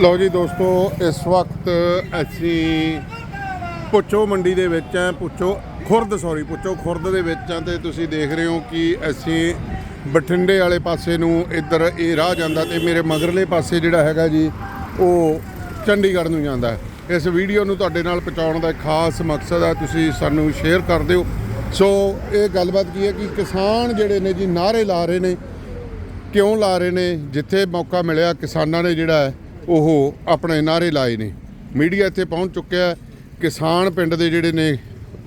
ਲਓ ਜੀ ਦੋਸਤੋ, ਇਸ ਵਕਤ ਅਸੀਂ ਪੁੱਛੋ ਮੰਡੀ ਦੇ ਵਿੱਚ ਆ ਪੁੱਛੋ ਖੁਰਦ ਸੌਰੀ ਪੁੱਛੋ ਖੁਰਦ ਦੇ ਵਿੱਚ ਆ ਤੇ ਤੁਸੀਂ ਦੇਖ ਰਹੇ ਹੋ ਕਿ ਅਸੀਂ ਬਠਿੰਡੇ ਵਾਲੇ ਪਾਸੇ ਨੂੰ ਇੱਧਰ ਇਹ ਰਾਹ ਜਾਂਦਾ ਤੇ ਮੇਰੇ ਮਗਰਲੇ ਪਾਸੇ ਜਿਹੜਾ ਹੈਗਾ ਜੀ, ਉਹ ਚੰਡੀਗੜ੍ਹ ਨੂੰ ਜਾਂਦਾ ਇਸ ਵੀਡੀਓ ਨੂੰ ਤੁਹਾਡੇ ਨਾਲ ਪਹੁੰਚਾਉਣ ਦਾ ਇੱਕ ਖਾਸ ਮਕਸਦ ਹੈ, ਤੁਸੀਂ ਸਾਨੂੰ ਸ਼ੇਅਰ ਕਰ ਦਿਓ। ਸੋ ਇਹ ਗੱਲਬਾਤ ਕੀ ਹੈ ਕਿ ਕਿਸਾਨ ਜਿਹੜੇ ਨੇ ਜੀ ਨਾਰੇ ਲਾ ਰਹੇ ਨੇ। ਕਿਉਂ ਲਾ ਰਹੇ ਨੇ? ਜਿੱਥੇ ਮੌਕਾ ਮਿਲਿਆ ਕਿਸਾਨਾਂ ਨੇ ਜਿਹੜਾ ਹੈ ਉਹ ਆਪਣੇ ਨਾਰੇ ਲਾਏ ਨੇ। ਮੀਡੀਆ ਇੱਥੇ ਪਹੁੰਚ ਚੁੱਕਿਆ ਕਿਸਾਨ ਪਿੰਡ ਦੇ ਜਿਹੜੇ ਨੇ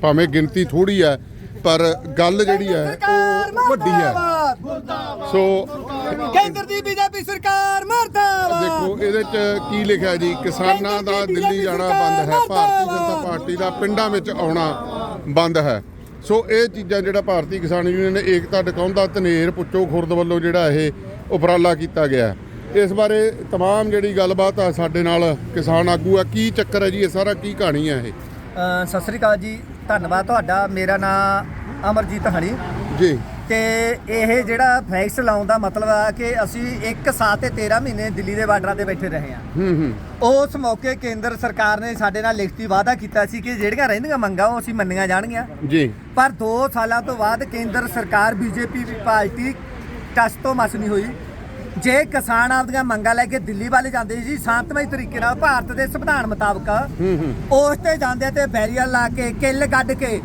ਭਾਵੇਂ ਗਿਣਤੀ ਥੋੜੀ ਹੈ ਪਰ ਗੱਲ ਜਿਹੜੀ ਹੈ ਉਹ ਵੱਡੀ ਹੈ। ਸੋ ਕੇਂਦਰ ਦੀ ਬੀਜੇਪੀ ਸਰਕਾਰ ਮਰਦਾਬਾਦ। ਦੇਖੋ ਇਹਦੇ ਚ ਕੀ ਲਿਖਿਆ ਜੀ? ਕਿਸਾਨਾਂ ਦਾ ਦਿੱਲੀ ਜਾਣਾ ਬੰਦ ਹੈ। ਭਾਰਤੀ ਜਨਤਾ ਪਾਰਟੀ ਦਾ ਪਿੰਡਾਂ ਵਿੱਚ ਆਉਣਾ ਬੰਦ ਹੈ। ਸੋ ਇਹ ਚੀਜ਼ਾਂ ਜਿਹੜਾ ਭਾਰਤੀ ਕਿਸਾਨ ਯੂਨੀਅਨ ਨੇ ਏਕਤਾ ਟਿਕਾਉਂਦਾ ਧਨੇਰ ਪੁੱਚੋ ਖੁਰਦ ਵੱਲੋਂ ਜਿਹੜਾ ਇਹ ਉਪਰਾਲਾ ਕੀਤਾ ਗਿਆ। ਇਸ ਬਾਰੇ तमाम ਜਿਹੜੀ ਗੱਲਬਾਤ ਆ ਸਾਡੇ ਨਾਲ ਕਿਸਾਨ ਆਗੂ ਆ ਕੀ ਚੱਕਰ ਹੈ ਜੀ ਇਹ ਸਾਰਾ ਕੀ ਕਹਾਣੀ ਹੈ ਇਹ ਅ, ਸਤਿ ਸ੍ਰੀ ਅਕਾਲ ਜੀ ਧੰਨਵਾਦ ਤੁਹਾਡਾ ਮੇਰਾ ਨਾਮ ਅਮਰਜੀਤ ਹਣੀ ਜੀ ਤੇ ਇਹ ਜਿਹੜਾ ਫੈਕਸ ਲਾਉਣ ਦਾ ਮਤਲਬ ਆ ਕਿ ਅਸੀਂ 1 ਸਾਲ ਤੇ 13 ਮਹੀਨੇ ਦਿੱਲੀ ਦੇ ਬਾਰਡਰਾਂ ਤੇ ਬੈਠੇ ਰਹੇ ਹਾਂ ਹੂੰ ਹੂੰ ਉਸ ਮੌਕੇ ਕੇਂਦਰ ਸਰਕਾਰ ਨੇ ਸਾਡੇ ਨਾਲ ਲਿਖਤੀ ਵਾਅਦਾ ਕੀਤਾ ਸੀ ਕਿ ਜਿਹੜੀਆਂ ਰਹਿੰਦੀਆਂ ਮੰਗਾਂ ਉਹ ਅਸੀਂ ਮੰਨੀਆਂ ਜਾਣਗੀਆਂ ਜੀ ਪਰ 2 ਸਾਲਾਂ ਤੋਂ ਬਾਅਦ ਕੇਂਦਰ ਸਰਕਾਰ ਬੀਜੇਪੀ ਪਾਰਟੀ ਟਸ ਤੋਂ ਮਸ ਨਹੀਂ ਹੋਈ ਜੇ ਕਿਸਾਨ ਆਪਦੀਆਂ ਮੰਗਾਂ ਲੈ ਕੇ ਦਿੱਲੀ ਵੱਲ ਜਾਂਦੇ ਸੀ ਸ਼ਾਂਤਮਈ ਤਰੀਕੇ ਨਾਲ ਭਾਰਤ ਦੇ ਸੰਵਿਧਾਨ ਮੁਤਾਬਕ ਹੂੰ ਹੂੰ। ਉਸ ਤੇ ਜਾਂਦੇ ਤੇ ਬੈਰੀਅਰ ਲਾ ਕੇ ਕਿੱਲ ਕੱਢ ਕੇ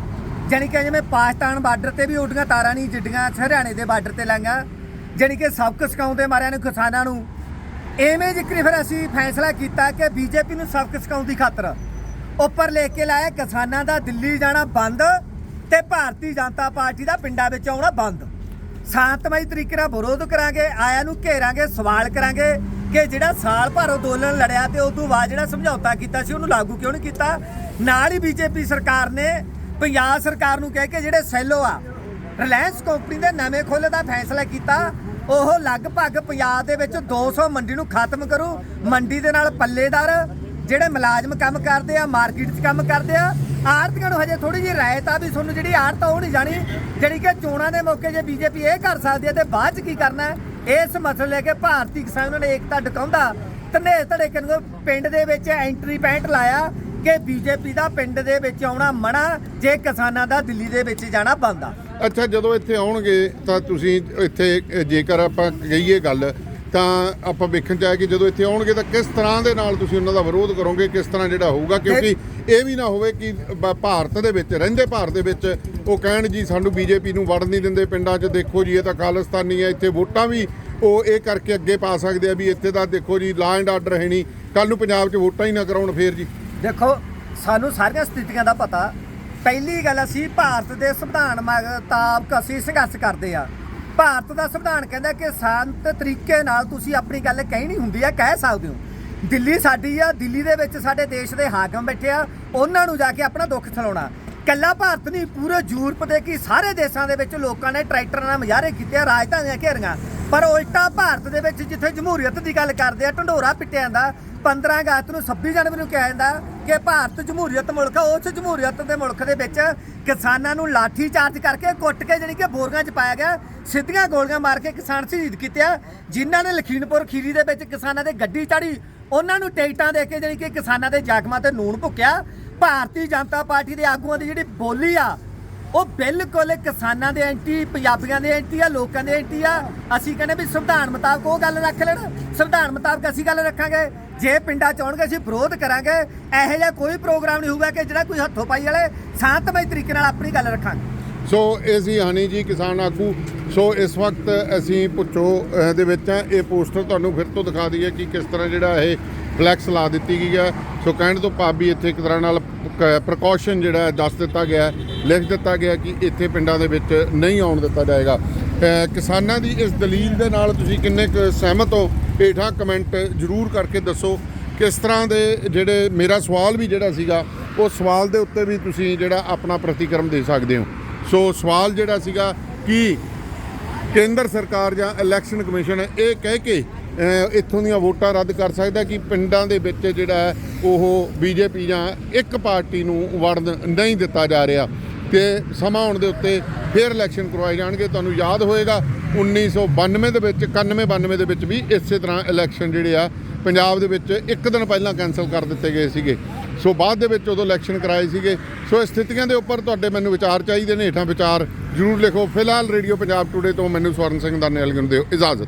ਜਾਣੀ ਕਿ ਜਿਵੇਂ ਪਾਕਿਸਤਾਨ ਬਾਰਡਰ ਤੇ ਵੀ ਉੱਡੀਆਂ ਤਾਰਾਂ ਨਹੀਂ ਜਿੱਡੀਆਂ ਹਰਿਆਣੇ ਦੇ ਬਾਰਡਰ ਤੇ ਲਾਂਗਾ ਜਾਣੀ ਕਿ ਸਬਕ ਸਿਖਾਉਂਦੇ ਮਾਰਿਆਂ ਨੂੰ ਕਿਸਾਨਾਂ ਨੂੰ। ਐਵੇਂ ਜ਼ਿਕਰ ਫਿਰ ਅਸੀਂ ਫੈਸਲਾ ਕੀਤਾ ਕਿ ਬੀਜੇਪੀ ਨੂੰ ਸਬਕ ਸਿਖਾਉਣ ਦੀ ਖਾਤਰ ਉੱਪਰ ਲੈ ਕੇ ਲਾਇਆ ਕਿਸਾਨਾਂ ਦਾ ਦਿੱਲੀ ਜਾਣਾ ਬੰਦ ਤੇ ਭਾਰਤੀ ਜਨਤਾ ਪਾਰਟੀ ਦਾ ਪਿੰਡਾਂ ਵਿੱਚ ਆਉਣਾ ਬੰਦ। ਸ਼ਾਂਤਮਈ ਤਰੀਕੇ ਨਾਲ ਵਿਰੋਧ ਕਰਾਂਗੇ, ਆਇਆਂ ਨੂੰ ਘੇਰਾਂਗੇ, ਸਵਾਲ ਕਰਾਂਗੇ ਕਿ ਜਿਹੜਾ ਸਾਲ ਭਰ ਅੰਦੋਲਨ ਲੜਿਆ ਤੇ ਉਸ ਤੋਂ ਬਾਅਦ ਜਿਹੜਾ ਸਮਝੌਤਾ ਕੀਤਾ ਸੀ, ਉਹਨੂੰ ਲਾਗੂ ਕਿਉਂ ਨਹੀਂ ਕੀਤਾ? ਨਾਲ ਹੀ ਬੀਜੇਪੀ ਸਰਕਾਰ ਨੇ ਪੰਜਾਬ ਸਰਕਾਰ ਨੂੰ ਕਹਿ ਕੇ ਜਿਹੜੇ ਸੈਲੋ ਆ, ਰਿਲਾਇੰਸ ਕੰਪਨੀ ਦੇ ਨਵੇਂ ਖੋਲ੍ਹੇ ਦਾ ਫੈਸਲਾ ਕੀਤਾ, ਉਹ ਲਗਭਗ ਪੰਜਾਬ ਦੇ ਵਿੱਚ 200 ਮੰਡੀ ਨੂੰ ਖਤਮ ਕਰੂ, ਮੰਡੀ ਦੇ ਨਾਲ ਪੱਲੇਦਾਰ ਜਿਹੜੇ ਮੁਲਾਜ਼ਮ ਕੰਮ ਕਰਦੇ ਆ, ਮਾਰਕੀਟ 'ਚ ਕੰਮ ਕਰਦੇ ਆ ਆੜਤੀਆਂ ਨੂੰ ਹਜੇ ਥੋੜੀ ਜਿਹੀ ਰਾਇਤ ਆ ਵੀ ਤੁਹਾਨੂੰ ਜਿਹੜੀ ਆੜਤ ਉਹ ਨਹੀਂ ਜਾਣੀ, ਜਿਹੜੀ ਕਿ ਚੋਣਾਂ ਦੇ ਮੌਕੇ ਜੇ ਬੀਜੇਪੀ ਇਹ ਕਰ ਸਕਦੀ ਹੈ ਤੇ ਬਾਅਦ 'ਚ ਕੀ ਕਰਨਾ ਹੈ? ਇਸ ਮਸਲੇ ਲੈ ਕੇ ਭਾਰਤੀ ਕਿਸਾਨਾਂ ਨੇ ਏਕਤਾ ਡਕਾਉਂਦਾ। ਤਨੇ ਧੜੇ ਨੂੰ ਪਿੰਡ ਦੇ ਵਿੱਚ ਐਂਟਰੀ ਪੈਂਟ ਲਾਇਆ ਕਿ ਬੀਜੇਪੀ ਦਾ ਪਿੰਡ ਦੇ ਵਿੱਚ ਆਉਣਾ ਮਨਾ, ਜੇ ਕਿਸਾਨਾਂ ਦਾ ਦਿੱਲੀ ਦੇ ਵਿੱਚ ਜਾਣਾ ਬੰਦ ਅੱਛਾ, ਜਦੋਂ ਇੱਥੇ ਆਉਣਗੇ ਤਾਂ ਤੁਸੀਂ ਇੱਥੇ, ਜੇਕਰ ਆਪਾਂ ਕਹੀਏ ਗੱਲ ਤਾਂ ਆਪਾਂ ਵੇਖਣ ਚ ਆਇਆ ਕਿ ਜਦੋਂ ਇੱਥੇ ਆਉਣਗੇ ਤਾਂ ਕਿਸ ਤਰ੍ਹਾਂ ਦੇ ਨਾਲ ਤੁਸੀਂ ਉਹਨਾਂ ਦਾ ਵਿਰੋਧ ਕਰੋਗੇ ਕਿਸ ਤਰ੍ਹਾਂ ਜਿਹੜਾ ਹੋਊਗਾ? ਕਿਉਂਕਿ ਇਹ ਵੀ ਨਾ ਹੋਵੇ ਕਿ ਭਾਰਤ ਦੇ ਵਿੱਚ ਰਹਿੰਦੇ ਭਾਰਤ ਦੇ ਵਿੱਚ ਉਹ ਕਹਿਣ ਜੀ ਸਾਨੂੰ ਬੀਜੇਪੀ ਨੂੰ ਵੜਨ ਨਹੀਂ ਦਿੰਦੇ ਪਿੰਡਾਂ 'ਚ ਦੇਖੋ ਜੀ ਇਹ ਤਾਂ ਖਾਲਿਸਤਾਨੀ ਹੈ ਇੱਥੇ ਵੋਟਾਂ ਵੀ ਉਹ ਇਹ ਕਰਕੇ ਅੱਗੇ ਪਾ ਸਕਦੇ ਆ ਵੀ ਇੱਥੇ ਤਾਂ ਦੇਖੋ ਜੀ ਲਾ ਐਂਡ ਆਰਡਰ ਹੈ ਨਹੀਂ। ਕੱਲ ਨੂੰ ਪੰਜਾਬ 'ਚ ਵੋਟਾਂ ਹੀ ਨਾ ਕਰਾਉਣ ਫੇਰ ਜੀ। ਦੇਖੋ ਸਾਨੂੰ ਸਾਰੀਆਂ ਸਥਿਤੀਆਂ ਦਾ ਪਤਾ। ਪਹਿਲੀ ਗੱਲ ਅਸੀਂ ਭਾਰਤ ਦੇ ਸੰਵਿਧਾਨ ਮੁਤਾਬਕ ਅਸੀਂ ਸੰਘਰਸ਼ ਕਰਦੇ ਆ। ਭਾਰਤ ਦਾ ਸੰਵਿਧਾਨ ਕਹਿੰਦਾ ਕਿ ਸ਼ਾਂਤ ਤਰੀਕੇ ਨਾਲ ਤੁਸੀਂ ਆਪਣੀ ਗੱਲ ਕਹਿਣੀ ਹੁੰਦੀ ਆ, ਕਹਿ ਸਕਦੇ ਹੋ। ਦਿੱਲੀ ਸਾਡੀ ਆ, ਦਿੱਲੀ ਦੇ ਵਿੱਚ ਸਾਡੇ ਦੇਸ਼ ਦੇ ਹਾਕਮ ਬੈਠੇ ਆ, ਉਹਨਾਂ ਨੂੰ ਜਾ ਕੇ ਆਪਣਾ ਦੁੱਖ ਥਲਾਉਣਾ ਕੱਲਾ ਭਾਰਤ ਨਹੀਂ, ਪੂਰੇ ਯੂਰਪ ਦੇ ਕੀ ਸਾਰੇ ਦੇਸ਼ਾਂ ਦੇ ਵਿੱਚ ਲੋਕਾਂ ਨੇ ਟਰੈਕਟਰਾਂ ਨਾਲ ਮੁਜ਼ਾਹਰੇ ਕੀਤੇ ਆ, ਰਾਜਧਾਨੀਆਂ ਘੇਰੀਆਂ। ਪਰ ਉਲਟਾ ਭਾਰਤ ਦੇ ਵਿੱਚ ਜਿੱਥੇ ਜਮਹੂਰੀਅਤ ਦੀ ਗੱਲ ਕਰਦੇ ਆ, ਢੰਡੋਰਾ ਪਿੱਟਿਆਂ ਦਾ 15 ਅਗਸਤ ਨੂੰ 26 ਜਨਵਰੀ ਨੂੰ ਕਿਹਾ ਜਾਂਦਾ ਕਿ ਭਾਰਤ ਜਮਹੂਰੀਅਤ ਮੁਲਕ ਆ, ਉਸ ਜਮਹੂਰੀਅਤ ਦੇ ਮੁਲਕ ਦੇ ਵਿੱਚ ਕਿਸਾਨਾਂ ਨੂੰ ਲਾਠੀ ਚਾਰਜ ਕਰਕੇ ਕੁੱਟ ਕੇ ਜਾਣੀ ਕਿ ਬੋਰਗਾਂ 'ਚ ਪਾਇਆ ਗਿਆ, ਸਿੱਧੀਆਂ ਗੋਲੀਆਂ ਮਾਰ ਕੇ ਕਿਸਾਨ ਸ਼ਹੀਦ ਕੀਤੇ ਆ, ਜਿਨ੍ਹਾਂ ਨੇ ਲਖੀਮਪੁਰ ਖੀਰੀ ਦੇ ਵਿੱਚ ਕਿਸਾਨਾਂ ਦੇ ਗੱਡੀ ਚਾੜੀ, ਉਹਨਾਂ ਨੂੰ ਟਿਕਟਾਂ ਦੇ ਕੇ ਜਾਣੀ ਕਿ ਕਿਸਾਨਾਂ ਦੇ ਜਾਗਮਾਂ ਤੇ ਨੂਣ ਭੁੱਕਿਆ। ਭਾਰਤੀ ਜਨਤਾ ਪਾਰਟੀ ਦੇ ਆਗੂਆਂ ਦੀ ਜਿਹੜੀ ਬੋਲੀ ਆ, ਉਹ ਬਿਲਕੁਲ ਕਿਸਾਨਾਂ ਦੇ ਐਂਟੀ, ਪੰਜਾਬੀਆਂ ਦੇ ਐਂਟੀ ਆ, ਲੋਕਾਂ ਦੇ ਐਂਟੀ ਆ। ਅਸੀਂ ਕਹਿੰਦੇ ਵੀ ਸੰਵਿਧਾਨ ਮੁਤਾਬਕ ਉਹ ਗੱਲ ਰੱਖ ਲੈਣ। ਸੰਵਿਧਾਨ ਮੁਤਾਬਕ ਅਸੀਂ ਗੱਲ ਰੱਖਾਂਗੇ। ਜੇ ਪਿੰਡਾਂ ਚ ਆਉਣਗੇ ਅਸੀਂ ਵਿਰੋਧ ਕਰਾਂਗੇ। ਇਹੋ ਜਿਹਾ ਕੋਈ ਪ੍ਰੋਗਰਾਮ ਨਹੀਂ ਹੋਊਗਾ ਕਿ ਜਿਹੜਾ ਕੋਈ ਹੱਥੋਂ ਪਾਈ ਵਾਲੇ ਸ਼ਾਂਤਮਈ ਤਰੀਕੇ ਨਾਲ ਆਪਣੀ ਗੱਲ ਰੱਖਾਂਗੇ। ਸੋ ਇਹ ਸੀ ਹਨੀ ਜੀ ਕਿਸਾਨ ਆਗੂ। ਸੋ ਇਸ ਵਕਤ ਅਸੀਂ ਪੁੱਛੋ ਅਹ, ਦੇ ਵਿੱਚ ਆ ਇਹ ਪੋਸਟਰ ਤੁਹਾਨੂੰ ਫਿਰ ਤੋਂ ਦਿਖਾ ਦਈਏ ਕਿ ਕਿਸ ਤਰ੍ਹਾਂ ਜਿਹੜਾ ਇਹ ਫਲੈਕਸ ਲਾ ਦਿੱਤੀ ਗਈ ਹੈ ਸੋ ਕਹਿਣ ਤੋਂ ਭਾਵ ਵੀ ਇੱਥੇ ਇੱਕ ਤਰ੍ਹਾਂ ਨਾਲ ਪ੍ਰੀਕਾਸ਼ਨ ਜਿਹੜਾ ਹੈ ਦੱਸ ਦਿੱਤਾ ਗਿਆ ਹੈ, ਲਿਖ ਦਿੱਤਾ ਗਿਆ ਕਿ ਇੱਥੇ ਪਿੰਡਾਂ ਦੇ ਵਿੱਚ ਨਹੀਂ ਆਉਣ ਦਿੱਤਾ ਜਾਏਗਾ। ਕਿਸਾਨਾਂ ਦੀ ਇਸ ਦਲੀਲ ਦੇ ਨਾਲ ਤੁਸੀਂ ਕਿੰਨੇ ਕੁ ਸਹਿਮਤ ਹੋ? ਹੇਠਾਂ ਕਮੈਂਟ ਜ਼ਰੂਰ ਕਰਕੇ ਦੱਸੋ ਕਿਸ ਤਰ੍ਹਾਂ ਦੇ ਜਿਹੜੇ ਮੇਰਾ ਸਵਾਲ ਵੀ ਜਿਹੜਾ ਸੀਗਾ ਉਹ ਸਵਾਲ ਦੇ ਉੱਤੇ ਵੀ ਤੁਸੀਂ ਜਿਹੜਾ ਆਪਣਾ ਪ੍ਰਤੀਕਰਮ ਦੇ ਸਕਦੇ ਹੋ। ਸੋ ਸਵਾਲ ਜਿਹੜਾ ਸੀਗਾ ਕਿ ਕੇਂਦਰ ਸਰਕਾਰ ਜਾਂ ਇਲੈਕਸ਼ਨ ਕਮਿਸ਼ਨ ਇਹ ਕਹਿ ਕੇ ਇੱਥੋਂ ਦੀਆਂ ਵੋਟਾਂ ਰੱਦ ਕਰ ਸਕਦਾ ਕਿ ਪਿੰਡਾਂ ਦੇ ਵਿੱਚ ਜਿਹੜਾ ਹੈ ਉਹ ਬੀਜੇਪੀ ਜਾਂ ਇੱਕ ਪਾਰਟੀ ਨੂੰ ਵੜਨ ਨਹੀਂ ਦਿੱਤਾ ਜਾ ਰਿਹਾ ਤੇ ਸਮਾਂ ਆਉਣ ਦੇ ਉੱਤੇ ਫਿਰ ਇਲੈਕਸ਼ਨ ਕਰਵਾਏ ਜਾਣਗੇ। ਤੁਹਾਨੂੰ ਯਾਦ ਹੋਏਗਾ 1992 ਦੇ ਵਿੱਚ 91 92 ਦੇ ਵਿੱਚ ਵੀ ਇਸੇ ਤਰ੍ਹਾਂ ਇਲੈਕਸ਼ਨ ਜਿਹੜੇ ਆ, ਪੰਜਾਬ ਦੇ ਵਿੱਚ ਇੱਕ ਦਿਨ ਪਹਿਲਾਂ ਕੈਨਸਲ ਕਰ ਦਿੱਤੇ ਗਏ ਸੀਗੇ। ਸੋ ਬਾਅਦ ਦੇ ਵਿੱਚ ਉਦੋਂ ਇਲੈਕਸ਼ਨ ਕਰਾਏ ਸੀਗੇ। ਸੋ ਇਸ ਸਥਿਤੀਆਂ ਦੇ ਉੱਪਰ ਤੁਹਾਡੇ ਮੈਨੂੰ ਵਿਚਾਰ ਚਾਹੀਦੇ ਨੇ, ਹੇਠਾਂ ਵਿਚਾਰ ਜ਼ਰੂਰ ਲਿਖੋ। ਫਿਲਹਾਲ ਰੇਡੀਓ ਪੰਜਾਬ ਟੂਡੇ ਤੋਂ ਮੈਨੂੰ ਸਵਰਨ ਸਿੰਘ ਦਾ ਨਿਲਗਨ ਦਿਓ ਇਜਾਜ਼ਤ।